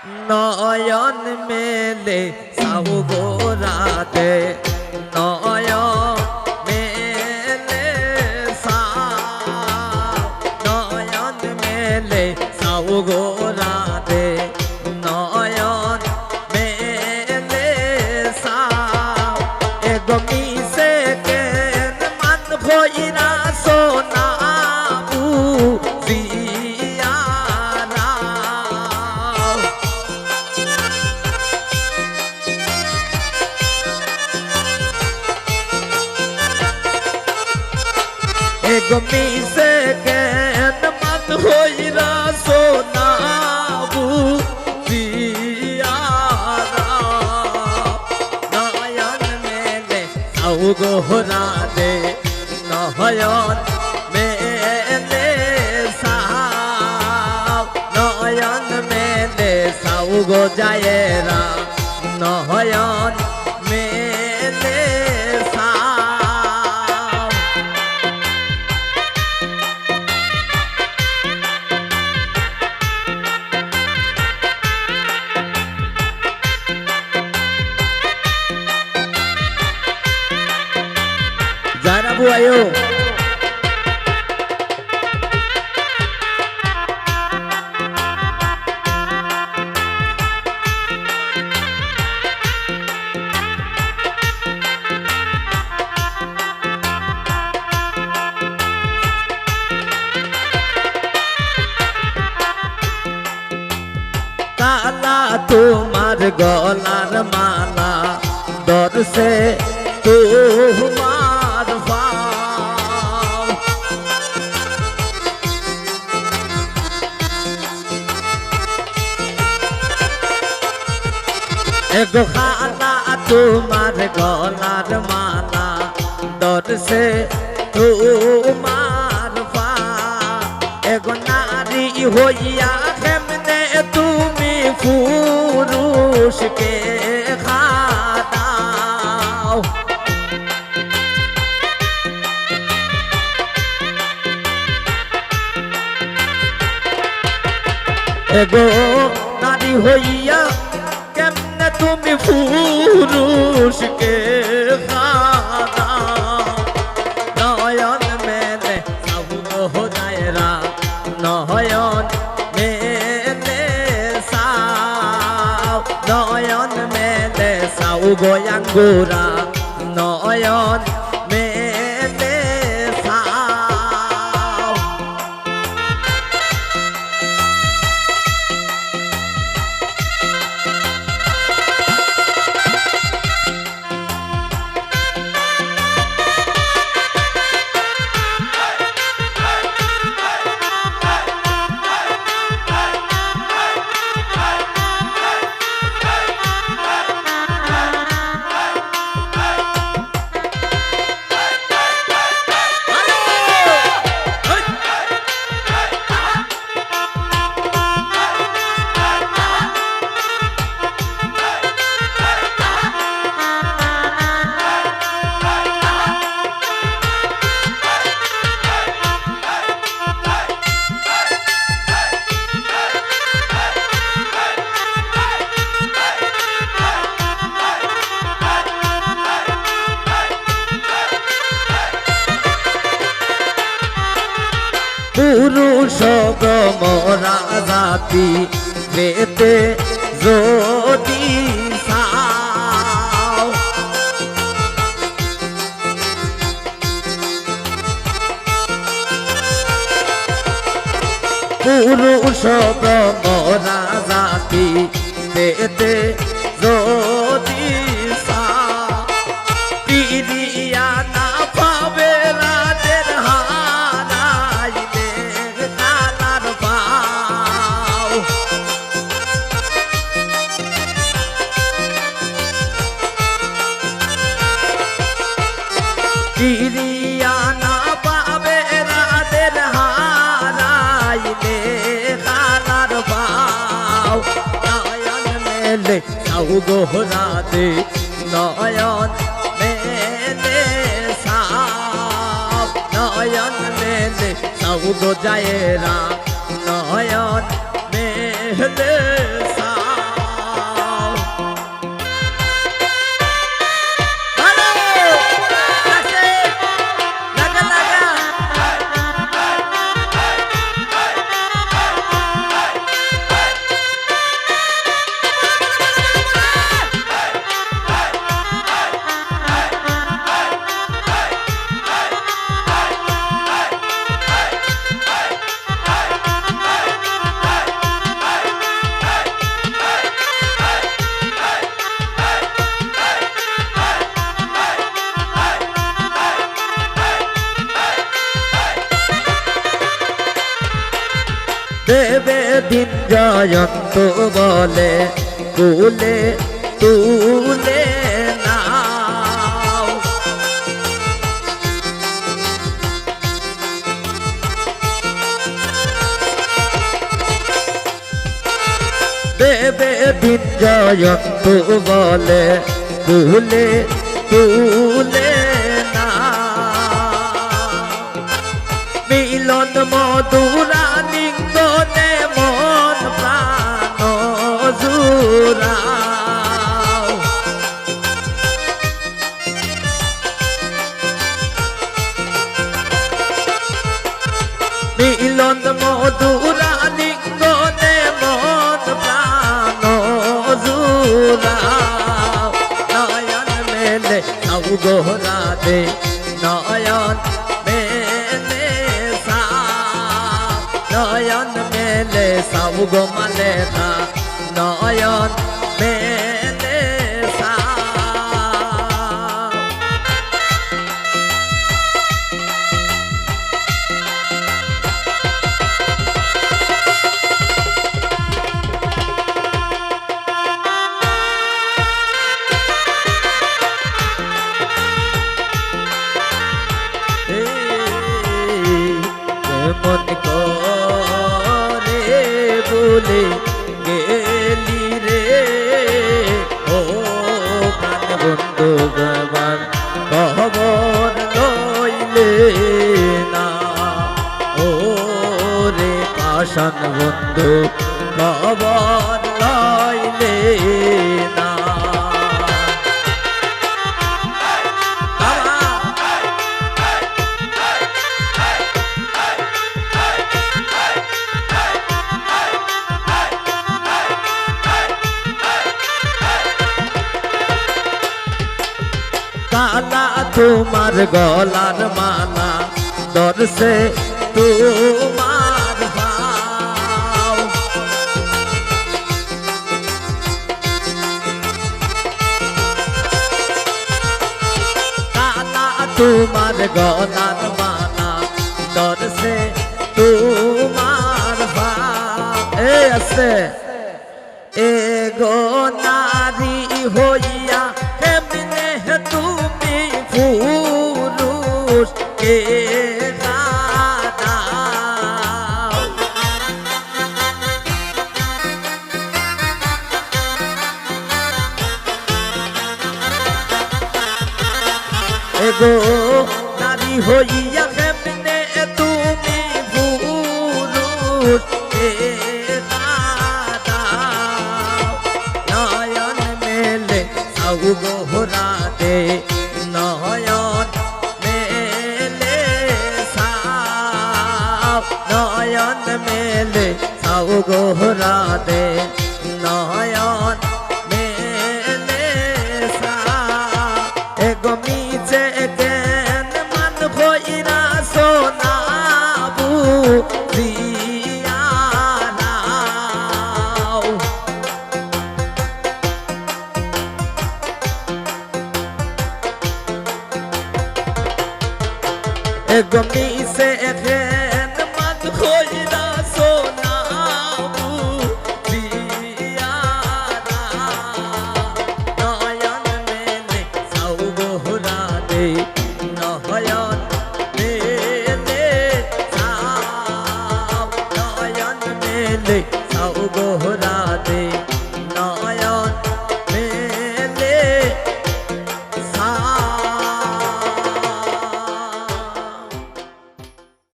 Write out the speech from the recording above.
নয়ন মেলে সাহু গোরাতে নয়ন মেলে নয়ন মেলে সাহু গোরাতে নয়ন মেলে সাও এগো এগো মিশে কেন মান হইরা নয়ন মেলে সাউ গোহরা দে নয়ন মেলে সাউ নয়ন মেলে সাউ গো জায়েরা নয়ন জানাব আয়ো কালা তোমার গলার মালা দর্শে দর্শে তোমার ভা এগো নারী হইয়া কেমনে তুমি পুরুষকে খাদাও এগো নারী হইয়া কেমনে তুমি পুরুষকে খাদাও সাউ গোয়াঙ্গুরা নয়ন গমরা জাতি পেতে যদি পুরুষ গমরা জাতি পেতে যদি সাও সাউ গোহরাতে নয়ন মেলে সাও নয়ন মেলে সাউ গো জায়েরা নয়ন দিন জয়ন্ত বলে কুলে তুলে দেবে দিন জয়ন্ত বলে কুলে তুলে না মিলন মধুরা গোহরা দে নয়ন মেলে নয়ন মেলে সাউ গো মালে নয়ন বলে গেলি রে। ও বন্ধু গবার খবর লইলে না। ও রে পাশান বন্ধু, খবর লইলে তোমার গলার মালা দর্শে তোমার তোমার গলার মালা দর্শে তোমার ভাও এ আছে এগো নারী হইয়া পুরুষ কে এগো নারী হইয়া কেমনে তুমি পুরুষ নয়ন মেলে সাউ গোহরা দে সাউ গোহরা দে নয়ন মেলে সাউ এগো মিছে কেন মান ভইরা সোনাবু দিয়া নাও এগো মিছে